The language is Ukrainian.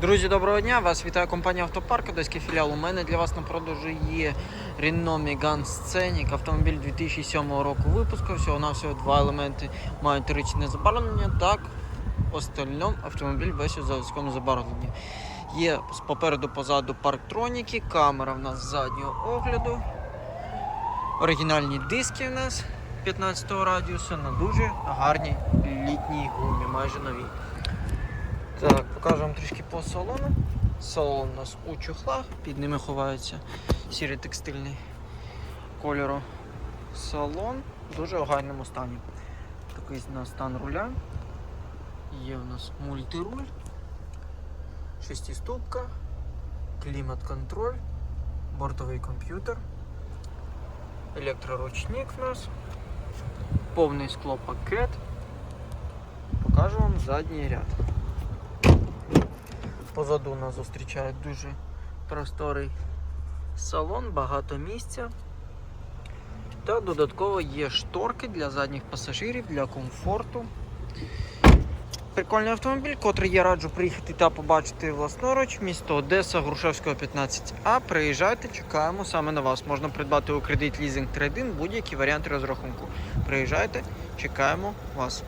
Друзі, доброго дня! Вас вітає компанія Автопарк, одеський філіал. У мене для вас на продажу є Renault Megane Scenic, автомобіль 2007 року випуску. Всього на всього два елементи мають річне забарвлення. Так, остальному автомобіль весь у заводському забарвленні. Є попереду позаду парктроніки, камера в нас заднього огляду. Оригінальні диски в нас 15 радіусу на дуже гарній літній гумі, майже новій. Так, покажу вам трішки по салону. Салон у нас у чохлах, під ними ховається сірий текстильний кольору. Салон в дуже гарному стані. Такий у нас стан руля. Є у нас мультируль, шестиступка, клімат-контроль, бортовий комп'ютер, електроручник в нас, повний склопакет. Покажу вам задній ряд. Позаду нас зустрічає дуже просторий салон, багато місця. Та додатково є шторки для задніх пасажирів, для комфорту. Прикольний автомобіль, котрий я раджу приїхати та побачити власноруч. Місто Одеса, Грушевського 15А. Приїжджайте, чекаємо саме на вас. Можна придбати у кредит лізинг трейдин будь-які варіанти розрахунку. Приїжджайте, чекаємо вас.